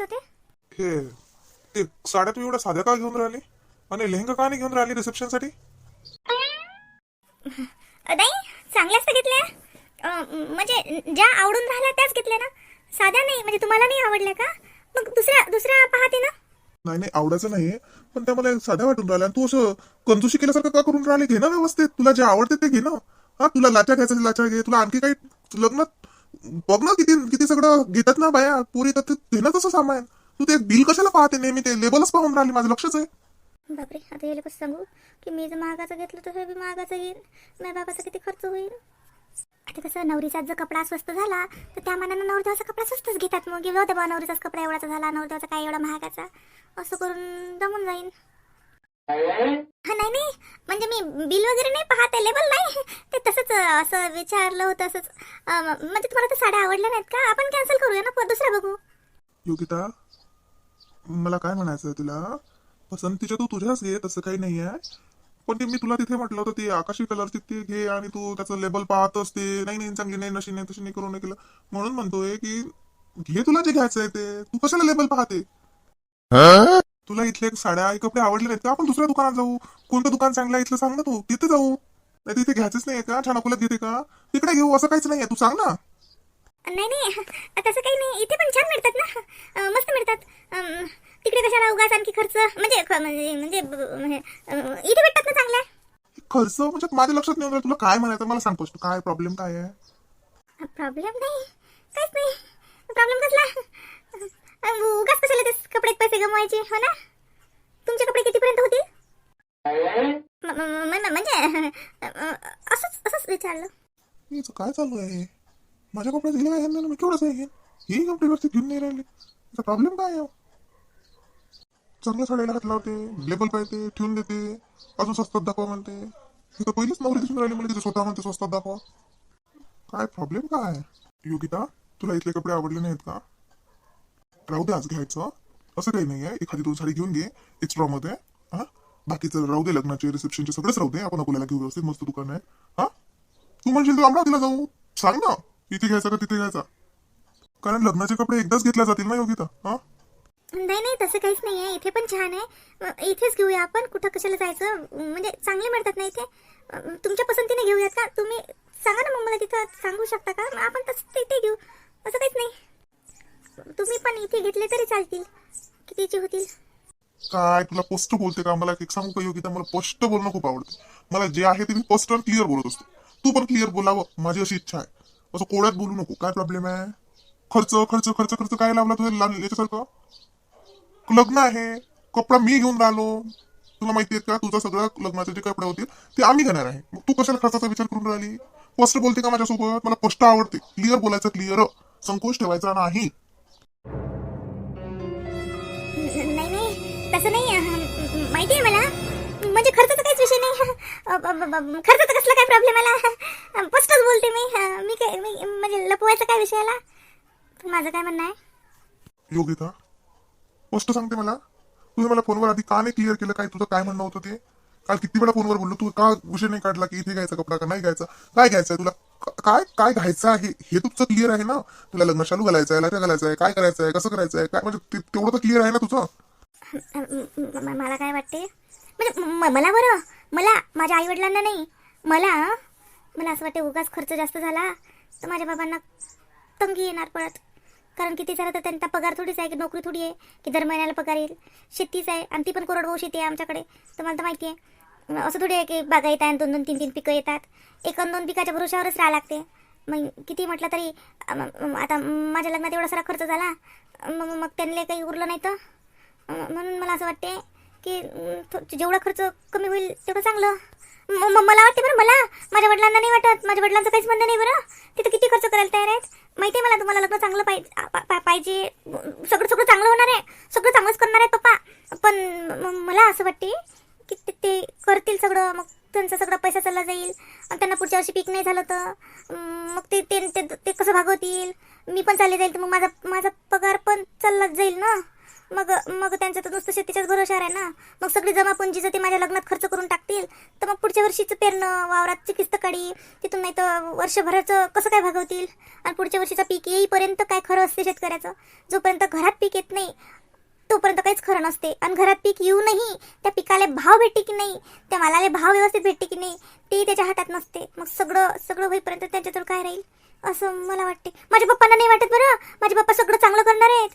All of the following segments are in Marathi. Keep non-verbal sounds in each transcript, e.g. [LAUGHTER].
घेत होते हे ते साड्या तू एवढ्या साध्या का घेऊन राहिली? आणि लेहंगा का नाही घेऊन राहिली रिसेप्शनसाठी अ, नाही चांगल्याच तर घेतल्या. अ, म्हणजे ज्या आवडून राहिल्या त्याच घेतल्या ना? साध्या नाही म्हणजे तुम्हाला नाही आवडल्या का? मग दुसऱ्या दुसऱ्या पाहते ना. नाही नाही आवडायचं नाहीये. पण त्या मला साध्या वाटून राहिल्या. आणि तू असं कंजूशी केल्यासारखं का करून राहिली? घे ना व्यवस्थित. तुला जे आवडते ते घे ना. हा तुला लाचा घ्यायचं लाचा घे. तुला आणखी काही लग्नात बघ ना किती किती सगळं घेतात ना बाया पुरी तर ते तसं सामान तू ते बिल कशाला पाहते नेहमी? ते लेबलच पाहून राहिली माझं लक्षच आहे. बापरे आता याला कसं सांगू? की मी जर महागाचं घेतलं तर हे बी महागाचं घेईन माझ्या बाबाचा किती खर्च होईल? आता कसं नवरीचा जर कपडा स्वस्त झाला तर त्या मनानं नवरदेवाचा कपडा स्वस्तच घेतात मग. गेलो होते बा नवरीचाच कपडा एवढाचा झाला नवरदेवाचा काय एवढा महागाचा? असं करून जमून जाईन. नाही नाही. म्हणजे मी बिल वगैरे नाही पाहत लेबल नाही. ते तसंच असं विचारलं होतं असंच. म्हणजे तुम्हाला तर साड्या आवडल्या नाहीत का? आपण कॅन्सल करूया ना दुसऱ्या बघू. योगिता मला काय म्हणायचं तुला? पसंतीच्या तू तुझ्याच घे तसं काही नाही आहे पण ते मी तुला तिथे म्हटलं होतं ते आकाशी कलरची ती घे आणि तू त्याचं लेबल पाहतच ते नाही नाही चांगली नाही नशी नाही तशी नाही करून नाही केलं. म्हणून म्हणतोय की घे तुला जे घ्यायचं आहे ते. तू कशाला लेबल पाहते? तुला इथले साड्या कपडे आवडले नाहीत का? आपण दुसऱ्या दुकानात जाऊ. कोणतं दुकान चांगलं आहे इथलं सांग ना तू. तिथे जाऊ. नाही तिथे घ्यायचंच नाही का? छान अकोल्यात घेते का? तिकडे घेऊ. असं काहीच नाही तू सांग ना. नाही नाही. तसं काही नाही. इथे पण छान मिळतात ना. मस्त मिळतात. तिकडे कशाला उगाच आणखी खर्च? म्हणजे म्हणजे म्हणजे म्हणजे, इथे भेटतात ना चांगल्या? खर्च म्हणजे माझ्या लक्षात नाही. तुला काय म्हणायचं? मला सांग फक्त काय प्रॉब्लेम काय आहे? प्रॉब्लेम नाही. काहीच नाही. प्रॉब्लेम कसला? उगाच कशाला ते कपडे पैसे गमवायचे हो ना? तुमचे कपडे कितीपर्यंत होतील? म्हणजे असंच असंच विचारलं. हिचं काय चालू आहे? माझ्या कपड्यात गेले काय यांना मी केवढंच आहे ही? कपडे व्यवस्थित घेऊन नाही राहिले. त्याचा प्रॉब्लेम काय आहे? चांगल्या साड्याला हात लावते लेबल पाहिजे ठेवून देते अजून स्वस्तात दाखवा म्हणते. मी तर पहिलीच नवरी दिसून राहिली म्हणजे तिथे स्वतः म्हणते स्वस्तात दाखवा. काय प्रॉब्लेम काय? योगिता तुला इथले कपडे आवडले नाहीत का? राहू दे आज घ्यायचं. असं काही नाही आहे एखादी दोन साडी घेऊन घे. एक्स्ट्रा मध्ये हा? बाकीचं राहू दे लग्नाचे रिसेप्शनचे सगळेच राहू दे. आपण अकोल्याला घेऊ व्यवस्थित मस्त दुकान आहे. हा? तू म्हणशील तू अमरावतीला जाऊ. सांग ना. इथे घ्यायचा का तिथे घ्यायचा? कारण लग्नाचे कपडे एकदाच घेतल्या जातील ना योगिता. हा? नाही नाही तसं काहीच नाही आहे इथे पण छान आहे. इथेच घेऊया आपण. कुठं कशाला जायचं? म्हणजे चांगले मिळतात ना इथे. तुमच्या पसंतीने घेऊयात का तुम्ही सांगा ना मग मला तिथं. सांगू शकता का? आपण तसं तिथे घेऊ. असं काहीच नाही. तुम्ही पण इथे घेतले तरी चालतील. कितीचे होतील? काय तुला स्पष्ट बोलते का? मला एक सांगू का योगिता? मला स्पष्ट बोलणं खूप आवडतं. मला जे आहे ते मी स्पष्ट आणि क्लिअर बोलत असतो. तू पण क्लिअर बोलावं माझी अशी इच्छा आहे. असं कोड्यात बोलू नको. काय प्रॉब्लेम आहे? खर्च खर्च खर्च खर्च काय लावला तुझ्या याच्यासारखं? लग्न आहे. कपडा मी घेऊन राहिलो. तुला माहिती आहे का? तुझा सगळं लग्नाचे जे कपडे होतील ते आम्ही घेणार आहे. मग तू कशाला खर्चाचा विचार करून राहिली? स्पष्ट बोलते का माझ्यासोबत? मला स्पष्ट आवडते. क्लिअर बोलायचं क्लिअर संकोच ठेवायचा नाही. तसं नाही माहिती आहे मला. म्हणजे खर्चाचा काहीच विषय नाही. [LAUGHS] अ, तर खर्चाचा कसला काय प्रॉब्लेम आला स्पष्टच बोलते मी. मी काय मी म्हणजे लपवायचा काय विषय आला पण माझं काय म्हणणं आहे? योगिता स्पष्ट सांगते मला. तुझं मला फोनवर आधी का नाही क्लिअर केलं? काय तुझं काय म्हणणं होतं ते? काल किती वेळा फोनवर बोललो? तू का विषय नाही काढला की इथे घ्यायचा कपडा का नाही घ्यायचा? काय घ्यायचं आहे तुला? काय काय घ्यायचं आहे? हे तुझं क्लिअर आहे ना? तुला लग्न शालू घालायचं आहे लाट्या घालायचं आहे काय करायचं आहे कसं करायचं आहे काय? म्हणजे तेवढं तर क्लिअर आहे ना तुझं? मला काय वाटते? म्हणजे म- मला बरं. मला माझ्या आई वडिलांना नाही. मला मला असं वाटते उगाच खर्च जास्त झाला तर माझ्या बाबांना तंगी येणार परत. कारण किती झालं तर त्यांचा पगार थोडीच आहे की नोकरी थोडी आहे की दर महिन्याला पगार येईल. शेतीच आहे आणि ती पण कोरडवाहू शेती आहे आमच्याकडे. तुम्हाला तर माहिती आहे. असं थोडी आहे की बागायत आहे आणि दोन दोन तीन तीन पिकं येतात. एक दोन पिकाच्या भरोशावरच राहावं लागते. मग किती म्हटलं तरी आता माझ्या लग्नात एवढा सारा खर्च झाला. मग मग त्यांना काही उरलं नाही तर? म्हणून मला असं वाटते की थो- जेवढा खर्च कमी होईल तेवढं चांगलं. मला वाटते बरं मला माझ्या वडिलांना नाही वाटत. माझ्या वडिलांचं काहीच म्हणणं नाही बरं. तिथं किती खर्च करायला तयार आहेत? माहिती आहे मला तुम्हाला लग्न चांगलं पाहिजे पाहिजे. सगळं सगळं चांगलं होणार आहे. सगळं चांगलंच करणार आहे पप्पा. पण मला असं वाटते की ते- ते करतील सगळं. मग त्यांचा सगळा पैसा चालला जाईल. आणि त्यांना पुढच्या वर्षी पीक नाही झालं तर मग ते ते ते- ते कसं भागवतील? मी पण चालले जाईल तर मग माझा माझा पगार पण चाललाच जाईल ना? मग मग त्यांचं तर नुसतं शेतीच्याच भरोशावर आहे ना. मग सगळी जमापुंजी जर ते माझ्या लग्नात खर्च करून टाकतील तर मग पुढच्या वर्षीचं पेरणं वावराची किस्त काढी तिथून नाही तर वर्षभराचं कसं काय भागवतील? आणि पुढच्या वर्षीचं पीक येईपर्यंत काय खरं असते शेतकऱ्याचं? जोपर्यंत घरात पीक येत नाही तोपर्यंत काहीच खरं नसते. आणि घरात पीक येऊनही त्या पिकाला भाव भेटते की नाही त्या मालाला भाव व्यवस्थित भेटते की नाही ते त्याच्या हातात नसते. मग सगळं सगळं होईपर्यंत त्यांच्याजवळ काय राहील? असं मला वाटते. माझ्या पप्पांना नाही वाटत बरं? माझे पप्पा सगळं चांगलं करणार आहेत.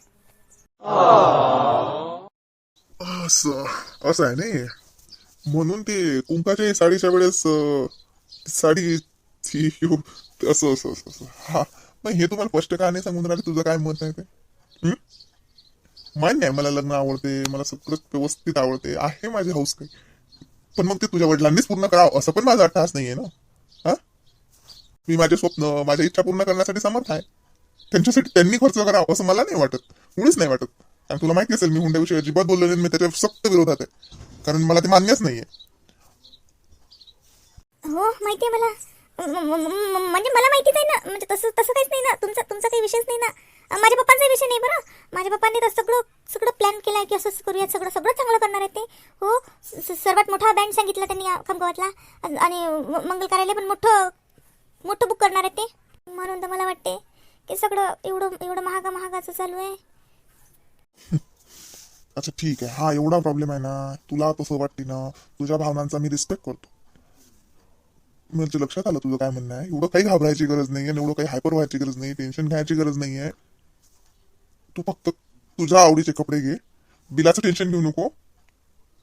असं. असं आहे नाही. म्हणून ते कुंकाच्या साडीच्या वेळेस साडी ती असं असं असं असं. हा. मग हे तुम्हाला स्पष्ट का नाही सांगून राहिले? तुझं काय मत आहे ते? मान्य आहे मला लग्न आवडते मला सगळं व्यवस्थित आवडते. आहे माझी हाऊस काही. पण मग ते तुझ्या वडिलांनीच पूर्ण करावं असं पण माझा अट्टहास नाहीये ना? हा? मी माझे स्वप्न माझ्या इच्छा पूर्ण करण्यासाठी समर्थ आहे. त्यांच्यासाठी त्यांनी खर्च करावा असं मला नाही वाटत. मुळीच नाही वाटत. कारण तुला माहिती असेल मी हुंड्याविषयी अजिबात बोललो नाही मी त्याच्या सक्त विरोधात आहे. कारण मला ते मान्यच नाहीये. हो माहिती आहे मला. म- म- म- म्हणजे मला माहितीच आहे ना. म्हणजे तसं तसं काहीच नाही ना. तुमचा तुमचा काही विषयच नाही ना. अं, माझ्या पप्पांचा विषय नाही बरं. माझ्या पप्पांनी तर सगळं सगळं प्लॅन केलं आहे की असं करूया सगळं सगळं चांगलं करणार आहे ते. हो स- स- सर्वात मोठा बँड सांगितला त्यांनी या खामगावातला. आणि- आणि म- मंगल कार्यालय पण मोठं मोठं बुक करणार आहे ते. म्हणून तर मला वाटते की सगळं एवढं एवढं महागा महागाचं चालू आहे. [LAUGHS] अच्छा ठीक आहे. हा एवढा प्रॉब्लेम आहे ना तुला तसं वाटते ना तुझ्या भावनांचा मी रिस्पेक्ट करतो. म्हणजे लक्षात आलं तुझं काय म्हणणं आहे? एवढं काही घाबरायची गरज नाही आहे एवढं काही हायपर व्हायची गरज नाही टेन्शन घ्यायची गरज नाही आहे तू फक्त तुझ्या आवडीचे कपडे घे. बिलाचं टेन्शन घेऊ नको.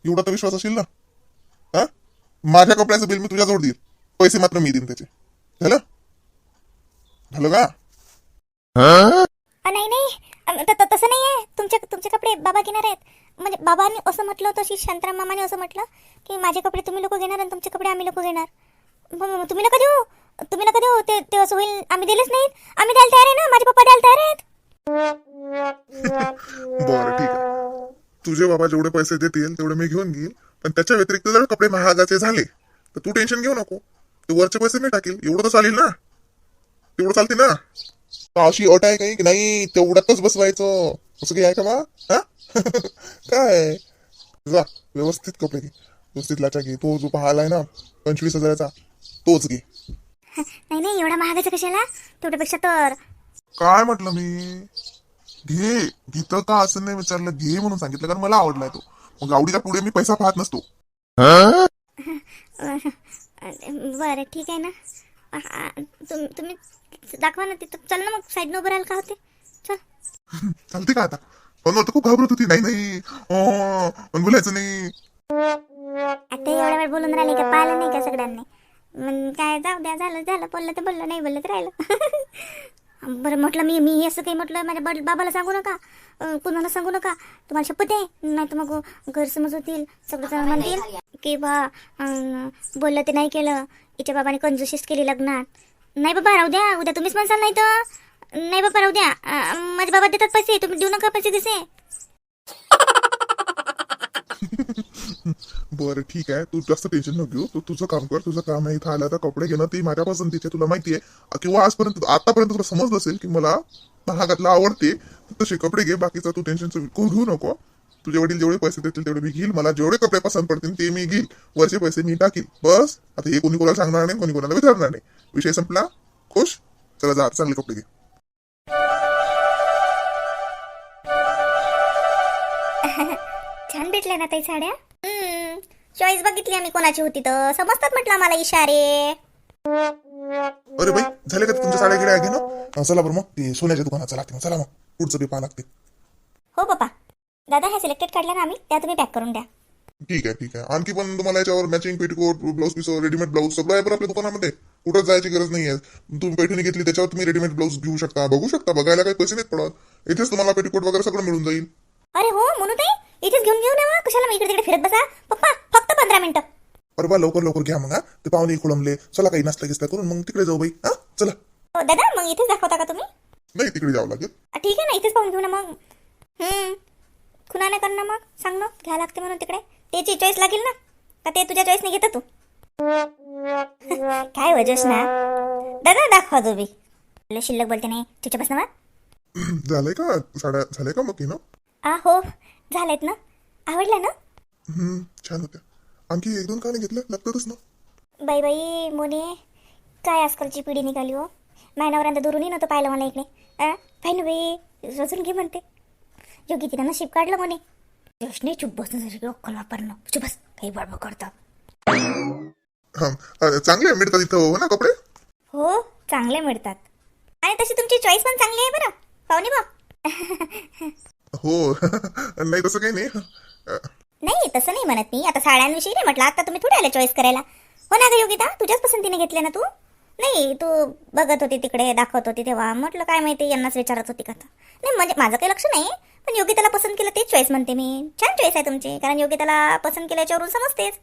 एवढा तर विश्वास असेल ना? हा? माझ्या कपड्याचं बिल मी तुझ्याजवळ देईल. पैसे मात्र मी देईन त्याचे. झालं? झालं का? नाही नाही. तसं नाही आहे तुमचे तुमचे कपडे बाबा घेणार आहेत. म्हणजे बाबांनी असं म्हटलं होतं श्री शांताराम मामाने असं म्हटलं की माझे कपडे तुम्ही लोक घेणार आणि तुमचे कपडे आम्ही लोक घेणार. तुम्ही नका देऊ. तुम्ही नका देऊ. ते ते असं होईल आम्ही दिलेच नाहीत आम्ही द्यायला तयार आहे ना. माझे पप्पा द्यायला तयार आहेत. बरं ठीक आहे. तुझे बाबा जेवढे पैसे देतील तेवढे मी घेऊन घेईल पण त्याच्या व्यतिरिक्त जर कपडे महागाचे झाले तर तू टेन्शन घेऊ नको. तू वरचे पैसे मी टाकील. एवढं तर चालेल ना. तेवढं चालते ना. अशी अट आहे काही की नाही तेवढ्यातच बसवायचं. असं काही आहे का बा [LAUGHS] काय? जा व्यवस्थित कपडे घे. व्यवस्थित लाचा घे तो जो पाहालाय ना पंचवीस हजाराचा तोच घे. नाही नाही एवढा महागाचं कशाला? तेवढ्यापेक्षा तर. काय म्हटलं मी? घे. घेतं का असं नाही विचारलं. घे म्हणून सांगितलं कारण मला आवडलाय तो. मग आवडीच्या पुढे मी पैसा पाहत नसतो. [LAUGHS] बरं ठीक आहे ना. तुम्ही दाखवा ना तिथं. चल ना मग साईडनं उभं राहायला का होते? चल. चालते का आता? पण आता खूप घाबरत होती. नाही नाही. अं, पण बोलायचं नाही. आता एवढ्या वेळ बोलून राहिले का? पाहिलं नाही का सगळ्यांनी? मग काय जाऊ द्या झालं झालं. बोललं तर बोललं नाही बोललं तर राहिलं. [LAUGHS] बरं म्हटलं मी मी असं काही म्हटलं माझ्या बड बाबाला सांगू नका. अं, कुणाला सांगू नका. तुम्हाला शपथ आहे? नाही तर मग गैरसमज होतील सगळं म्हणतील की बा अं, बोललं ते नाही केलं. हिच्या बाबाने कंजूशीच केली लग्नात. नाही बाबा राहू द्या. उद्या तुम्हीच म्हणसाल नाही तर. नाही बाबा राहू द्या. अं, माझे बाबा देतात पैसे. तुम्ही देऊ नका पैसे दिसे. [LAUGHS] बरं ठीक आहे. तू जास्त टेन्शन नको घेऊ. तू तुझं काम कर. तुझं काम आहे इथं आलं तर कपडे घेणं ते माझ्या पसंतीचे तुला माहिती आहे किंवा आजपर्यंत आतापर्यंत तुला समज नसेल की मला महागातला आवडते. तसे कपडे घे. बाकीचं तू टेन्शन घेऊ नको. तुझे वडील जेवढे पैसे देतील तेवढे मी घेईल. मला जेवढे कपडे पसंत पडतील ते मी घेईल. वरचे पैसे मी टाकील बस. आता हे कोणी कोणाला सांगणार नाही कोणी कोणाला विचारणार नाही. विषय संपला. खुश? चला जा चांगले कपडे घे. [LAUGHS] छान भेटल्या ना ताई साड्या? चॉईस बघितली आम्ही कोणाची होती तर. समजतात म्हटलं आम्हाला इशारे. अरे बाई झाले का तुमच्या साड्या गिड्या? घे ना. चला बरं मग. ते सोन्याच्या दुकानात चला लागते चला मग. पुढचं बी पाहा लागते. हो पप्पा. दादा ह्या सिलेक्टेड काढल्या ना आम्ही त्या तुम्ही पॅक करून द्या. ठीक आहे ठीक आहे. आणखी पण तुम्हाला याच्यावर matching petticoat blouse piece readymade blouse सगळं आहे बरं आपल्या दुकानामध्ये. कुठं जायची गरज नाही आहे. तुम्ही पैठणी घेतली त्याच्यावर तुम्ही रेडीमेड ब्लाऊज घेऊ शकता. बघू शकता बघायला काही पैसे नाहीत पडत. इथेच तुम्हाला पेटीकोट वगैरे सगळं मिळून जाईल. अरे हो म्हणून ताई इथेच घेऊन घेऊन या कशाला इकडे तिकडे फिरत बसा? पप्पा फक्त पंधरा मिनिटं. अरे बा लवकर लवकर घ्या मग हा. ते पाहुणे खोळंबले चला काही नाश्ता गिस्ता करून मग तिकडे जाऊ बाई हा. चला. हो दादा मग इथेच दाखवता का तुम्ही? नाही तिकडे जावं लागेल. ठीक आहे ना इथेच पाहून घेऊ ना मग. हम्म. खुना नाही कर ना मग? सांग ना. घ्या लागते म्हणून तिकडे. त्याची चॉईस लागेल ना? का ते तुझ्या चॉईसने घेतं तू? [LAUGHS] काय वजस ना दादा दाखवा लय शिल्लक बोलते नाही. तुझ्या बस ना झालंय का? साड्या झाल्या का मग? ना आ हो. झालेत ना. आवडल्या ना? छान होत्या. आणखी एक दोन नाही घेतल्या लागतातच ना. बाई बाई मोने. काय आजकालची पिढी निघाली हो? मायनावरांना दुरूनही नव्हतं पाहिलं मला इकडे. आ पाहि ना बाई. रजून घे म्हणते. योगी तिनं नशीब काढलं म्हणे. जशने चुप बसून अक्कल वापरणं चुप बस काही बडबड करतात हा चांगले मिळतात इथं हो ना कपडे? हो चांगले मिळतात. आणि तशी तुमची चॉईस पण चांगली आहे बरं. पाहुणे बा हो [LAUGHS] नाही तसं काही नाही. नाही तसं नाही म्हणत मी. आता साड्यांविषयी नाही म्हटलं. आता तुम्ही थोडे आले चॉईस करायला. हो ना ग योगिता तुझ्याच पसंतीने घेतले ना तू? नाही तू बघत होती तिकडे दाखवत होती तेव्हा. म्हटलं काय माहिती यांनाच विचारत होती का नाही म्हणजे माझं काही लक्ष नाही पण योगिताला पसंत केलं तेच चॉईस म्हणते मी. छान चॉईस आहे तुमची कारण योगिताला पसंत केल्याच्यावरून समजतेच.